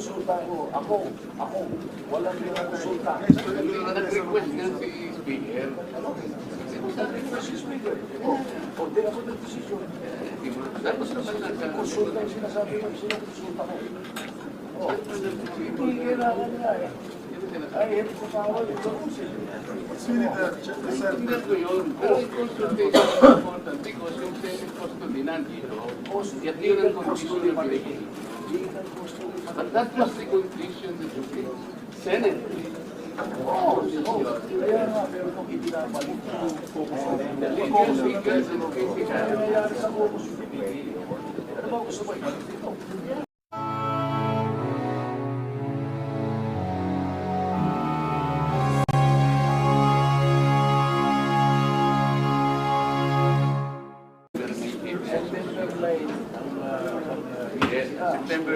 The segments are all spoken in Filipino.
kinukonsulta ko. Ako, ako, walang kinukonsulta. Nag-request nga si Speaker. Nag-request si Speaker. O, di ako nag-desisyon. Tapos naman nagka... Konsulta yung sinasabi mo, sinukonsulta ko. O, hindi kailangan nga eh. I have to follow the rules. Tingnan ko yun. Pero yung consultation is important because yung Senate custody nandito, yat yun ang condition yung binigay. But that was the condition that you gave. Senate. Oo, oo. Kaya nga, pero kung ibinabalik na, Legal speakers and speakers. kaya nangyayari sa caucus yung pinili. Ano ba gusto mo ibalik dito?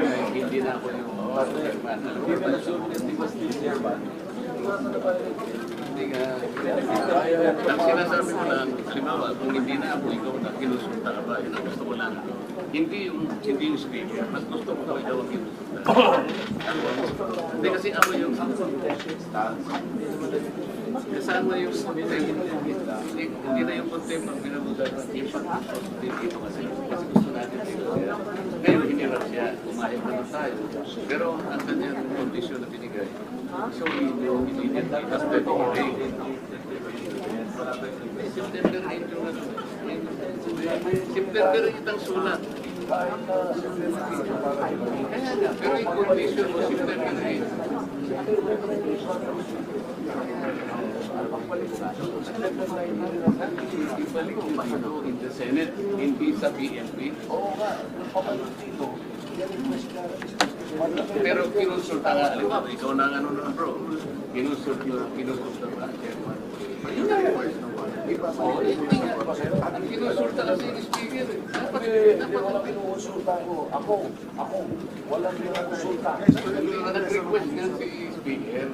9, hindi na ako yung chairman. Hindi ba chairman? Hindi ka. Ang sinasabi ko lang, halimbawa, kung hindi na ako ikaw na kinusulta ka ba, yun ang gusto ko lang. Hindi yung, hindi yung speaker, mas gusto ko daw ikaw ang kinusulta. Hindi kasi ako yung kasama yung. Hindi, hindi na yung contempt ang pinag-usapan. Yung pag-consulta dito kasi, kasi gusto natin dito. Ngayon, hinirap siya. Kumain na lang tayo. Pero ang kanyang kondisyon na binigay, so immediately after the hearing, September 8 yung ano. September 8 ang sulat. kahit na September 8 para ibalik. Kaya nga, pero yung condition mo September 8. Ibalik mo pa ito in the Senate, hindi sa PNP. Oo nga, pabalik dito, yung. Pero kinonsulta nga, halimbawa, ikaw na ang ano na bro, kinonsulta, kinonsulta ka, chairman. Yun ang words ng wala. Ang kinonsulta kasi yung speaker. eh. Dapat, hindi wala kinukonsulta ko. Ako, ako, walang kinukonsulta. nag-request nga si speaker.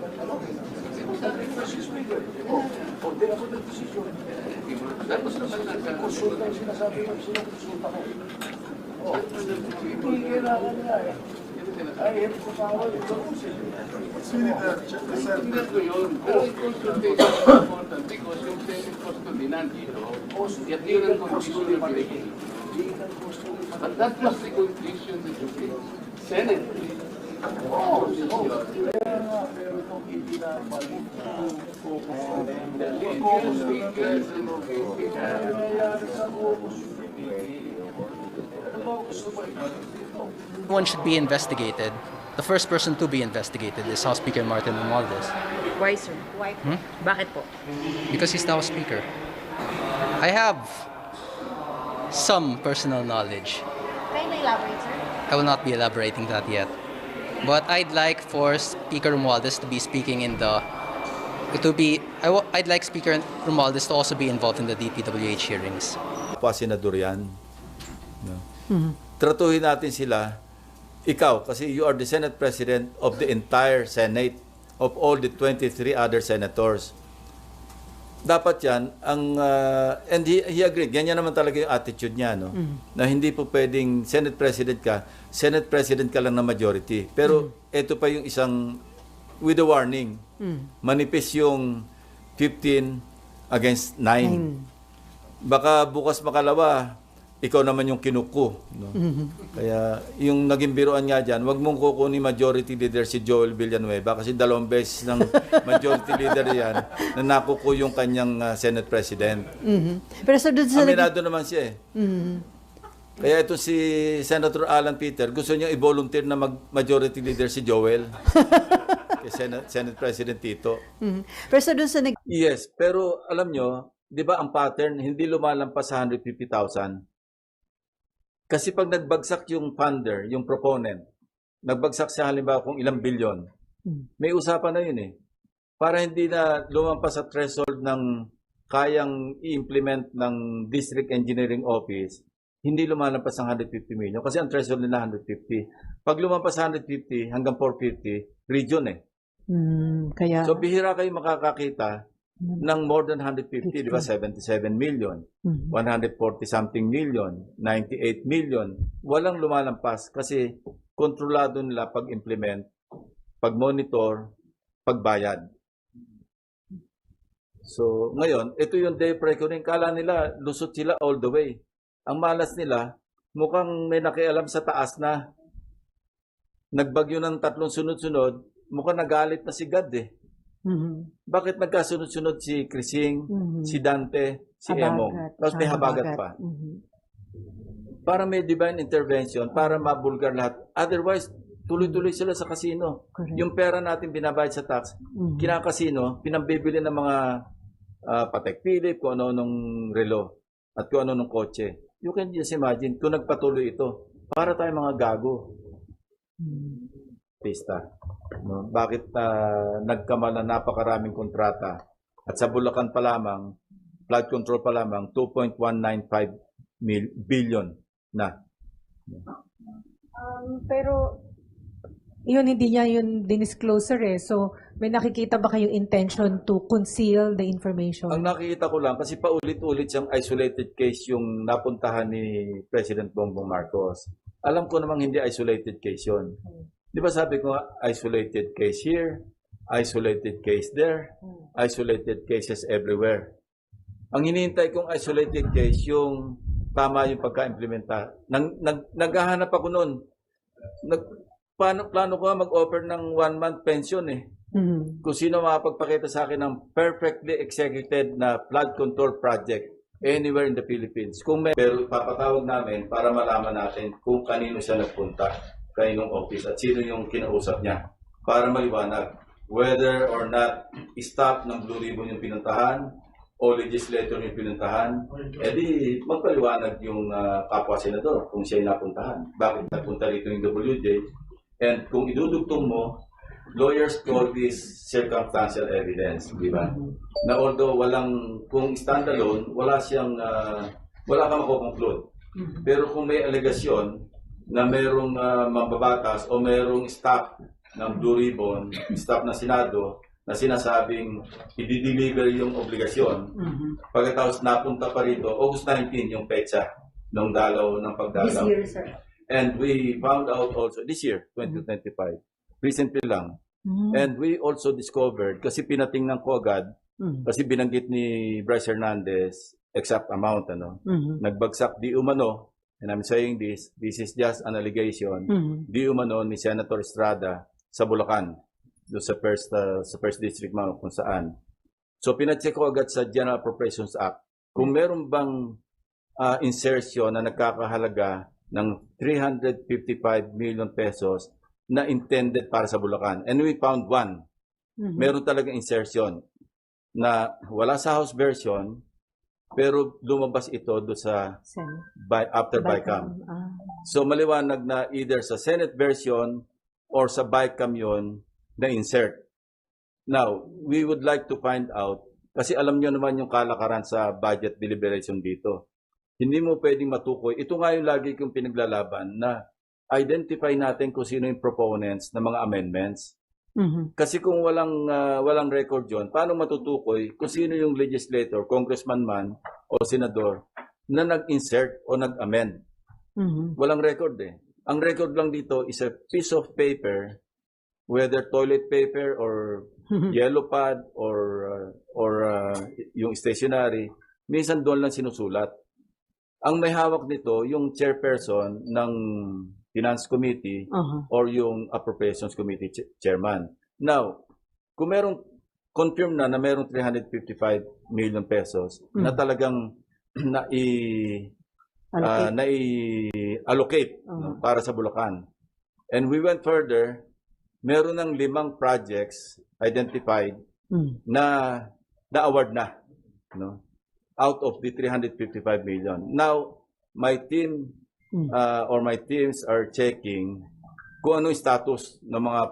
Nag-request si Speaker. O, o, di ako nag-desisyon. Tapos naman nagka... Konsulta yung sinasabi mo, sinukonsulta ko. O, hindi kailangan nga eh. I have to follow the rules. Tingnan ko yun. Pero yung consultation is important because yung Senate custody nandito, yat yun ang condition yung binigay. Legal custody. But that was the condition that you gave. Senate. Oo, oo. Kaya nga, pero kung ibinabalik na, Legal speakers and speakers. nangyayari sa caucus yung pinili. Ano ba gusto mo ibalik dito? One should be investigated. The first person to be investigated is House Speaker Martin Romualdez Why, sir? Why? Bakit po? because he's now Speaker. I have some personal knowledge. Kaya na elaborate, sir? I will not be elaborating that yet. But I'd like for Speaker Romualdez to be speaking in the to be I w- I'd like Speaker Romualdez to also be involved in the DPWH hearings. pa senador yan. No? Tratuhin natin sila, ikaw, kasi you are the Senate President of the entire Senate, of all the 23 other senators. Dapat yan, ang, uh, and he, he agreed, ganyan naman talaga yung attitude niya, no? na hindi po pwedeng Senate President ka, Senate President ka lang na majority. Pero ito pa yung isang, with a warning, manipis yung 15 against 9 baka bukas makalawa, ikaw naman yung kinuko. No? Kaya yung naging biruan nga dyan, wag mong kukunin majority leader si Joel Villanueva kasi dalawang beses ng majority leader yan na nakuko yung kanyang uh, Senate President. Pero sir, doon sa... Aminado naman siya eh. Kaya ito si Senator Alan Peter, gusto niya i-volunteer na mag-majority leader si Joel. kay Senate, Senate President Tito. Mhm. Pero sir, doon sa nag... Yes, pero alam nyo, di ba ang pattern, hindi lumalampas sa 150,000. Kasi pag nagbagsak yung funder, yung proponent, nagbagsak siya halimbawa kung ilang bilyon, may usapan na yun eh. Para hindi na lumampas sa threshold ng kayang i-implement ng District Engineering Office, hindi lumalampas ng 150 million. Kasi ang threshold nila 150. Pag lumampas sa 150 hanggang 450, region eh. Hmm, kaya... So bihira kayo makakakita ng more than 150, di ba? 77 million, Mhm. 140 something million, 98 million. Walang lumalampas kasi kontrolado nila pag-implement, pag-monitor, pagbayad. So, ngayon, ito yung day reckoning. Kala nila, lusot sila all the way. Ang malas nila, mukhang may nakialam sa taas na nagbagyo ng tatlong sunod-sunod, mukhang nagalit na si God eh. Mhm. Bakit nagkasunod-sunod si Krising, Mhm. si Dante, si Habagat. Emong? Tapos may Ah, habagat pa. Mhm. Para may divine intervention, para mabulgar lahat. Otherwise, tuloy-tuloy sila sa casino. Correct. Yung pera natin binabayad sa tax, Mhm. kinakasino, pinambibili ng mga uh, Patek Philippe, kung ano nung relo, at kung ano nung kotse. You can just imagine, kung nagpatuloy ito, para tayo mga gago. Mhm. Pista. No? Bakit uh, nagkamala napakaraming kontrata at sa Bulacan pa lamang, flood control pa lamang, 2.195 mil, billion na. Um, pero, yun, hindi niya yun dinisclosure eh. So, may nakikita ba kayong intention to conceal the information? Ang nakikita ko lang, kasi paulit-ulit siyang isolated case yung napuntahan ni President Bongbong Marcos. Alam ko namang hindi isolated case yun. Di ba sabi ko isolated case here, isolated case there, isolated cases everywhere. Ang hinihintay kong isolated case, yung tama yung pagka-implementa. Nang, nag, naghahanap ako noon. Nag, plano, plano ko mag-offer ng one-month pension eh Mhm. kung sino makapagpakita sa akin ng perfectly executed na flood control project anywhere in the Philippines. Kung may, pero papatawag namin para malaman natin kung kanino siya nagpunta, kaninong office at sino yung kinausap niya para maliwanag whether or not stop ng Blue Ribbon yung pinuntahan o legislator yung pinuntahan, edi magpaliwanag yung ah, kapwa senador kung siya napuntahan. Bakit nagpunta rito yung WJ? And kung idudugtong mo, lawyers call this circumstantial evidence, di ba? Na although walang, kung standalone, wala siyang, ah, wala kang makukonclude. Pero kung may alegasyon na merong ah, mambabatas o merong staff ng Blue Ribbon, staff ng Senado, na sinasabing i-deliver yung obligasyon, Mhm. pagkatapos napunta pa rito, August 19 yung petsa ng dalaw ng pagdalaw. sir. And we found out also, this year, 2025, recently lang, Mhm. and we also discovered, kasi pinatingnan ko agad, Mhm. kasi binanggit ni Bryce Hernandez, exact amount, ano, Mhm. nagbagsak di umano, and I'm saying this, this is just an allegation, Mhm. di umano ni Senator Estrada sa Bulacan, doon sa first, uh, sa first district mo kung saan. So pinacheck ko agad sa General Appropriations Act kung meron bang uh, insertion na nagkakahalaga ng 355 million pesos na intended para sa Bulacan. And we found one. Mhm. Meron talaga insertion na wala sa House version pero lumabas ito do sa Sen- by, after BICAM. Ah. So maliwanag na either sa Senate version or sa BICAM yun na insert. Now, we would like to find out, kasi alam nyo naman yung kalakaran sa budget deliberation dito. Hindi mo pwedeng matukoy. Ito nga yung lagi kong pinaglalaban na identify natin kung sino yung proponents ng mga amendments. Mhm. Kasi kung walang ah, walang record yon, paano matutukoy kung sino yung legislator, congressman man o senador na nag-insert o nag-amend? Mhm. Walang record eh. Ang record lang dito is a piece of paper, whether toilet paper or yellow pad or uh, or uh, yung stationery, minsan doon lang sinusulat. Ang may hawak nito yung chairperson ng Finance Committee Aha. or yung Appropriations Committee ch- chairman. Now, kung merong confirm na na merong 355 million pesos Mm. na talagang na i Allocate. na i-allocate no, Oo. para sa Bulacan. And we went further, meron ng limang projects identified Mhm. na na-award na no out of the 355 million. Now, my team Mm. Uh, or my teams are checking kung ano yung status ng mga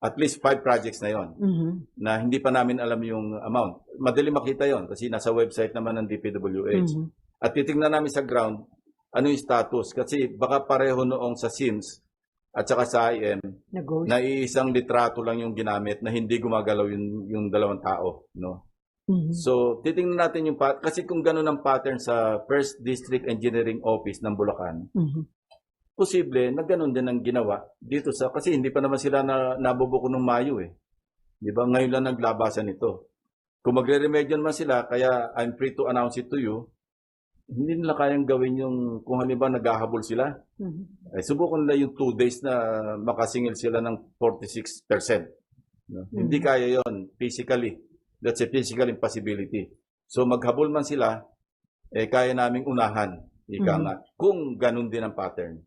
at least five projects na yon Mhm. na hindi pa namin alam yung amount. Madali makita yon kasi nasa website naman ng DPWH. Mhm. At titingnan namin sa ground ano yung status kasi baka pareho noong sa SIMS at saka sa IM Nag-ghost. na iisang litrato lang yung ginamit na hindi gumagalaw yung, yung dalawang tao, no? Mhm. So, titingnan natin yung pat kasi kung gano'n ang pattern sa First District Engineering Office ng Bulacan, Mhm. posible na ganun din ang ginawa dito sa kasi hindi pa naman sila na nabubuko ng Mayo eh. 'Di ba? Ngayon lang naglabasan ito. Kung magre-remedyo man sila, kaya I'm free to announce it to you, hindi nila kayang gawin yung kung halimbawa naghahabol sila. Mhm. Eh, subukan nila yung two days na makasingil sila ng 46%. No? Hindi kaya yon physically. That's a physical impossibility. So maghabol man sila, eh kaya naming unahan. Ika Mhm. nga. Kung ganun din ang pattern.